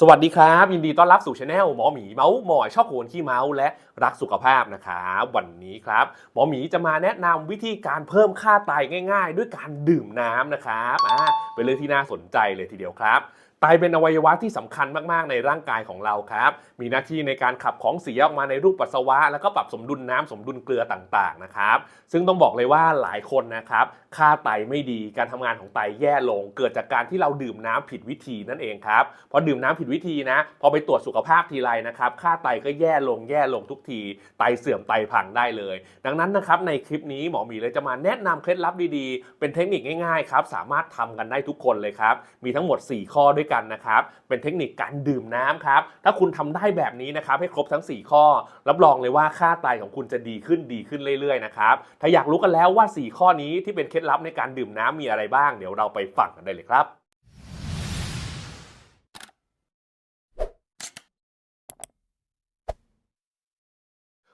สวัสดีครับ ยินดีต้อนรับสู่ช anel หมอหมีเมาส์หมอยชอบโหนขี้เมาส์และรักสุขภาพนะครับวันนี้ครับ หมอหมีจะมาแนะนำวิธีการเพิ่มค่าไตง่าย ๆ ด้วยการดื่มน้ำนะครับอ่าเป็นเรื่องที่น่าสนใจเลยทีเดียวครับไตเป็นอวัยวะที่สำคัญมากๆในร่างกายของเราครับ มีหน้าที่ในการขับของเสียออกมาในรูปปัสสาวะ แล้วก็ปรับสมดุลน้ำสมดุลเกลือต่างๆนะครับ ซึ่งต้องบอกเลยว่าหลายคนนะครับค่าไตไม่ดีการทำงานของไตแย่ลง เกิดจากการที่เราดื่มน้ำผิดวิธีนั่นเองครับพอดื่มน้ำผิดวิธีนะพอไปตรวจสุขภาพทีไรนะครับค่าไตก็แย่ลงแย่ลงทุกที ไตเสื่อมไตพังได้เลย ดังนั้นนะครับในคลิปนี้หมอหมีเลยจะมาแนะนำเคล็ดลับดีๆ เป็นเทคนิคง่ายๆครับสามารถทำกันได้ทุกคนเลยครับมีทั้งหมด 4 ข้อด้วยกันนะครับ เป็นเทคนิคการดื่มน้ำครับ ถ้าคุณทำได้แบบนี้นะครับให้ครบทั้ง 4 ข้อ รับรองเลยว่าค่าไตของคุณจะดีขึ้นดีขึ้นเรื่อยๆนะครับ ถ้าอยากรู้กันแล้วว่า 4 ข้อนี้ที่เป็นเคล็ดลับในการดื่มน้ำมีอะไรบ้าง เดี๋ยวเราไปฟังกันได้เลยครับ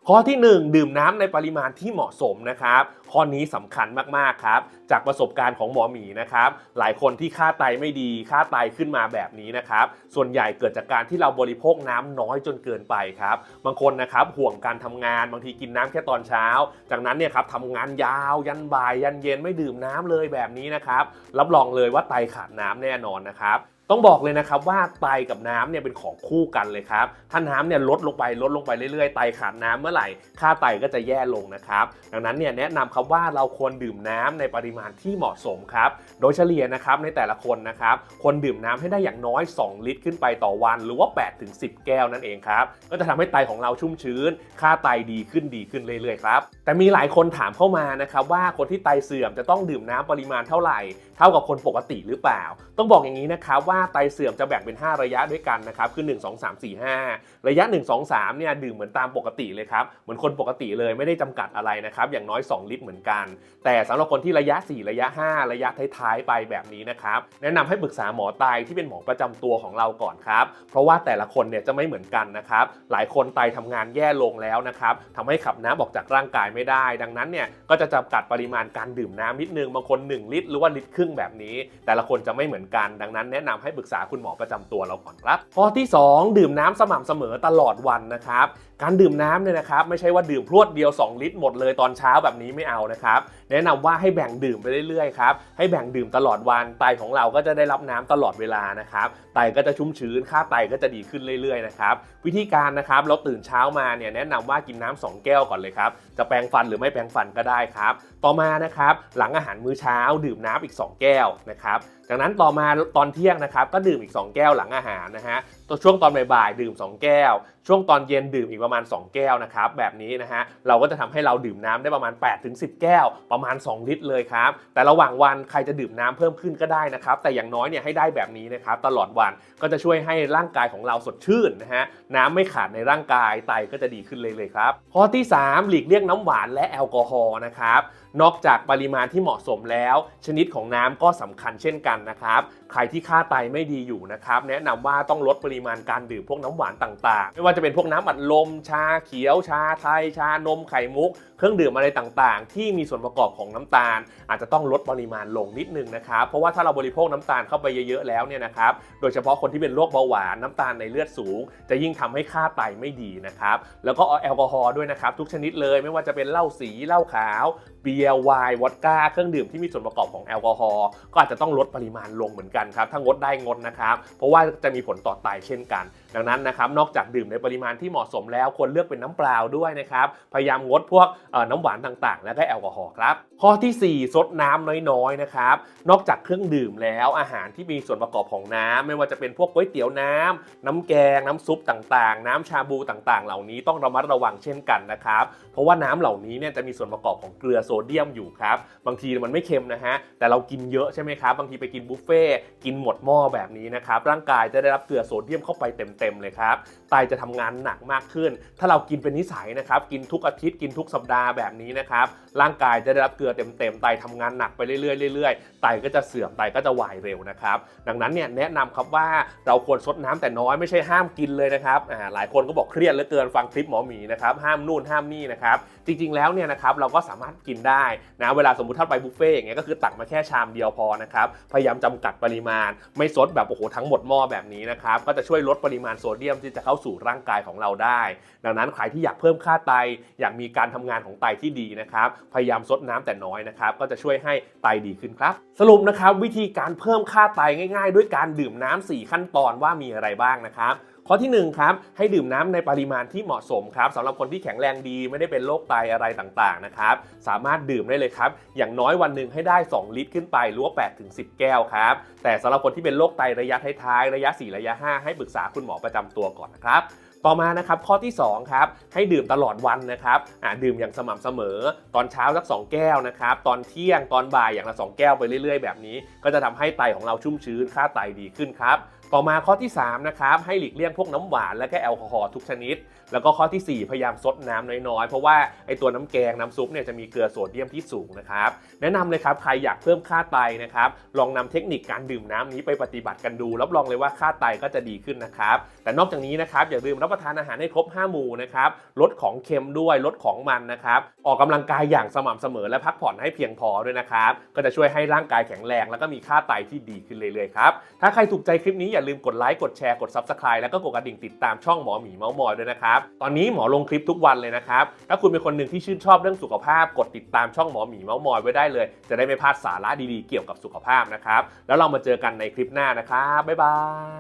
ข้อที่ 1 ดื่มน้ำในปริมาณที่เหมาะสมนะครับ ข้อนี้สำคัญมากๆครับ จากประสบการณ์ของหมอหมีนะครับ หลายคนที่ค่าไตไม่ดี ค่าไตขึ้นมาแบบนี้นะครับ ส่วนใหญ่เกิดจากการที่เราบริโภคน้ำน้อยจนเกินไปครับ บางคนนะครับห่วงการทำงานบางทีกินน้ำแค่ตอนเช้า จากนั้นเนี่ยครับทำงานยาวยันบ่ายยันเย็นไม่ดื่มน้ำเลยแบบนี้นะครับ รับรองเลยว่าไตขาดน้ำแน่นอนนะครับ ต้องบอกเลยนะครับว่าไตกับน้ำเนี่ยเป็นของคู่กันเลยครับ ถ้าน้ำเนี่ยลดลงไปลดลงไปเรื่อยๆ ไตขาดน้ำเมื่อไหร่ ค่าไตก็จะแย่ลงนะครับ ดังนั้นเนี่ยแนะนำครับว่าเราควรดื่มน้ำในปริมาณที่เหมาะสมครับ โดยเฉลี่ยนะครับในแต่ละคนนะครับควรดื่มน้ำให้ได้อย่างน้อย 2 ลิตรขึ้นไปต่อวัน หรือว่า8ถึง10 แก้วนั่นเองครับ ก็จะทำให้ไตของเราชุ่มชื้น ค่าไตดีขึ้นดีขึ้นเรื่อยๆครับ แต่มีหลายคนถามเข้ามานะครับว่าคนที่ไตเสื่อมจะต้องดื่มน้ำปริมาณเท่าไหร่ เท่ากับคนปกติหรือเปล่า ต้องบอกอย่างนี้นะครับว่าไตเสื่อมจะแบ่งเป็น 5 ระยะด้วยกันนะครับคือ 1 2 3 4 5 ระยะ 1 2 3เนี่ยดื่มเหมือนตามปกติเลยครับเหมือนคนปกติเลยไม่ได้จำกัดอะไรนะครับอย่างน้อย 2 ลิตรเหมือนกัน แต่สำหรับคนที่ระยะ 4 ระยะ 5 ระยะท้ายๆไปแบบนี้นะครับแนะนำให้ปรึกษาหมอไตที่เป็นหมอประจำตัวของเราก่อนครับเพราะว่าแต่ละคนเนี่ยจะไม่เหมือนกันนะครับหลายคนไตทำงานแย่ลงแล้วนะครับทำให้ขับน้ำออกจากร่างกายไม่ได้ ดังนั้นเนี่ยก็จะจำกัดปริมาณการดื่มน้ำนิดนึงบางคน 1 ลิตร หรือว่าลิตรครึ่งแบบนี้ แต่ละคนจะไม่เหมือนกันดังนั้นแนะนำให้ปรึกษาคุณหมอประจำตัวเราก่อนครับ ข้อที่ 2 ดื่มน้ำสม่ำเสมอตลอดวันนะครับ การดื่มน้ำเนี่ยนะครับไม่ใช่ว่าดื่มพรวดเดียว 2 ลิตรหมดเลยตอนเช้าแบบนี้ไม่เอานะครับ แนะนำว่าให้แบ่งดื่มไปเรื่อยๆครับให้แบ่งดื่มตลอดวันไตของเราก็จะได้รับน้ำตลอดเวลานะครับไตก็จะชุ่มชื้นค่าไตก็จะดีขึ้นเรื่อยๆนะครับวิธีการนะครับเราตื่นเช้ามาเนี่ยแนะนำว่ากินน้ำสองแก้วก่อนเลยครับจะแปรงฟันหรือไม่แปรงฟันก็ได้ครับต่อมานะครับหลังอาหารมื้อเช้าดื่มน้ำอีก 2 แก้วนะครับจากนั้นต่อมาตอนเที่ยงนะครับก็ดื่มอีก 2 แก้วหลังอาหารนะฮะ ตัวช่วงตอนบ่ายๆดื่ม 2 แก้ว ช่วงตอนเย็นดื่มอีกประมาณ 2 แก้วนะครับแบบนี้นะฮะเราก็จะทำให้เราดื่มน้ำได้ประมาณ 8-10 แก้ว ประมาณ 2 ลิตรเลยครับแต่ระหว่างวันใครจะดื่มน้ำเพิ่มขึ้นก็ได้นะครับแต่อย่างน้อยเนี่ยให้ได้แบบนี้นะครับตลอดวันก็จะช่วยให้ร่างกายของเราสดชื่นนะฮะน้ำไม่ขาดในร่างกายไตก็จะดีขึ้นเลยเลยครับข้อที่ 3 หลีกเลี่ยงน้ำหวานและแอลกอฮอล์นะครับนอกจากปริมาณที่เหมาะสมแล้ว ชนิดของน้ำก็สำคัญเช่นกันนะครับใครที่ค่าไตไม่ดีอยู่นะครับแนะนำว่าต้องลดปริมาณการดื่มพวกน้ำหวานต่างๆ ไม่ว่าจะเป็นพวกน้ำอัดลม ชาเขียว ชาไทย ชานมไข่มุก เครื่องดื่มอะไรต่างๆ ที่มีส่วนประกอบของน้ำตาล อาจจะต้องลดปริมาณลงนิดนึงนะครับ เพราะว่าถ้าเราบริโภคน้ำตาลเข้าไปเยอะๆแล้วเนี่ยนะครับ โดยเฉพาะคนที่เป็นโรคเบาหวานน้ำตาลในเลือดสูง จะยิ่งทำให้ค่าไตไม่ดีนะครับ แล้วก็แอลกอฮอล์ด้วยนะครับทุกชนิดเลยไม่ว่าจะเป็นเหล้าสีเหล้าขาวเบียร์ไวน์วอดก้าเครื่องดื่มที่มีส่วนประกอบของแอลกอฮอล์ก็อาจจะต้องลดปริมาณลงเหมือนกันครับถ้างดได้งดนะครับ เพราะว่าจะมีผลต่อไตเช่นกัน ดังนั้นนะครับนอกจากดื่มในปริมาณที่เหมาะสมแล้วควรเลือกเป็นน้ำเปล่าด้วยนะครับพยายามงดพวกน้ำหวานต่างๆ และก็แอลกอฮอล์ครับข้อทีสี่4 ซดน้ำน้อยๆนะครับนอกจากเครื่องดื่มแล้วอาหารที่มีส่วนประกอบของน้ำไม่ว่าจะเป็นพวกก๋วยเตี๋ยวน้ำน้ำแกงน้ำซุปต่างๆ น้ำชาบูต่างๆ เหล่านี้ต้องระมัดระวังเช่นกันนะครับเพราะว่าน้ำเหล่านี้เนี่ยจะมีส่วนประกอบของเกลือโซเดียมอยู่ครับบางทีมันไม่เค็มนะฮะแต่เรากินเยอะใช่ไหมครับบางทีไปกินบุฟเฟ่กินหมดหม้อแบบนี้นะครับร่างกายจะได้รับเกลือโซเดียมเข้าไปเต็มๆเลยครับไตจะทำงานหนักมากขึ้น ถ้าเรากินเป็นนิสัยนะครับ กินทุกอาทิตย์กินทุกสัปดาห์แบบนี้นะครับ ร่างกายจะได้รับเกลือเต็มๆไตทำงานหนักไปเรื่อยๆเรื่อยๆไตก็จะเสื่อมไตก็จะวายเร็วนะครับ ดังนั้นเนี่ยแนะนำครับว่าเราควรซดน้ำแต่น้อยไม่ใช่ห้ามกินเลยนะครับอ่าหลายคนก็บอกเครียดเหลือเกินฟังคลิปหมอหมีนะครับห้ามนู่นห้ามนี่นะครับ จริงๆแล้วเนี่ยนะครับเราก็สามารถกินได้นะเวลาสมมติถ้าไปบุฟเฟ่ต์อย่างเงี้ยก็คือตักมาแค่ชามเดียวพอนะครับพยายามจำกัดปริมาณ ไม่ซดแบบโอ้โหทั้งหมดหม้อแบบนี้นะครับก็จะช่วยลดปริมาณโซเดียมที่จะเข้าสู่ร่างกายของเราได้ ดังนั้นใครที่อยากเพิ่มค่าไต อยากมีการทำงานของไตที่ดีนะครับ พยายามซดน้ำแต่น้อยนะครับ ก็จะช่วยให้ไตดีขึ้นครับ สรุปนะครับวิธีการเพิ่มค่าไตง่าย ๆ ด้วยการดื่มน้ำ4ขั้นตอนว่ามีอะไรบ้างนะครับ ข้อที่หนึ่งครับ ให้ดื่มน้ำในปริมาณที่เหมาะสมครับสำหรับคนที่แข็งแรงดีไม่ได้เป็นโรคไตอะไรต่างๆนะครับสามารถดื่มได้เลยครับ อย่างน้อยวันหนึ่งให้ได้ 2 ลิตรขึ้นไปหรือว่า8ถึง10 แก้วครับแต่สำหรับคนที่เป็นโรคไตระยะท้ายๆระยะ 4 ระยะ 5 ให้ปรึกษาคุณหมอประจำตัวก่อนนะครับต่อมานะครับข้อที่2ครับให้ดื่มตลอดวันนะครับดื่มอย่างสม่ำเสมอ ตอนเช้าสัก 2 แก้วนะครับตอนเที่ยงตอนบ่ายอย่างละ 2 แก้วไปเรื่อย ๆ แบบนี้ ก็จะทำให้ไตของเราชุ่มชื้นค่าไตดีขึ้นครับ ต่อมาข้อที่3นะครับให้หลีกเลี่ยงพวกน้ำหวานและก็แอลกอฮอล์ทุกชนิด แล้วก็ข้อทีสี่4 พยายามซดน้ำน้อยๆ เพราะว่าไอตัวน้ำแกงน้ำซุปเนี่ยจะมีเกลือโซเดียมที่สูงนะครับแนะนำเลยครับใครอยากเพิ่มค่าไตนะครับลองนำเทคนิคการดื่มน้ำนี้ไปปฏิบัติกันดู รับรองเลยว่าค่าไตก็จะดีขึ้นนะครับแต่นอกจากนี้นะครับอย่าลืมรับประทานอาหารให้ครบ 5 หมู่นะครับลดของเค็มด้วยลดของมันนะครับออกกำลังกายอย่างสม่ำเสมอและพักผ่อนให้เพียงพอด้วยนะครับก็จะช่วยให้ร่างกายแข็งแรง แล้วก็มีค่าไตที่ดีขึ้นเรื่อยๆครับถ้าใครถูกใจคลิปนี้อย่าลืมกดไลค์กดแชร์กด Subscribe แล้วก็กดกระดิ่งติดตามช่องหมอหมีเมาส์มอยด้วยนะครับ ตอนนี้หมอลงคลิปทุกวันเลยนะครับ ถ้าคุณเป็นคนหนึ่งที่ชื่นชอบเรื่องสุขภาพ กดติดตามช่องหมอหมีเมาส์มอยไว้ได้เลย จะได้ไม่พลาดสาระดีๆเกี่ยวกับสุขภาพนะครับแล้วเรามาเจอกันในคลิปหน้านะครับบ๊ายบา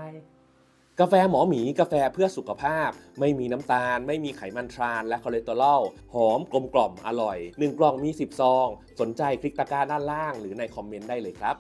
ยกาแฟหมอหมีกาแฟเพื่อสุขภาพ ไม่มีน้ำตาล ไม่มีไขมันทราน และคอเลสเตอรอลหอมกลมกล่อมอร่อย 1 กล่องมี 10 ซอง สนใจคลิกตะกร้าด้านล่าง หรือในคอมเมนต์ได้เลยครับ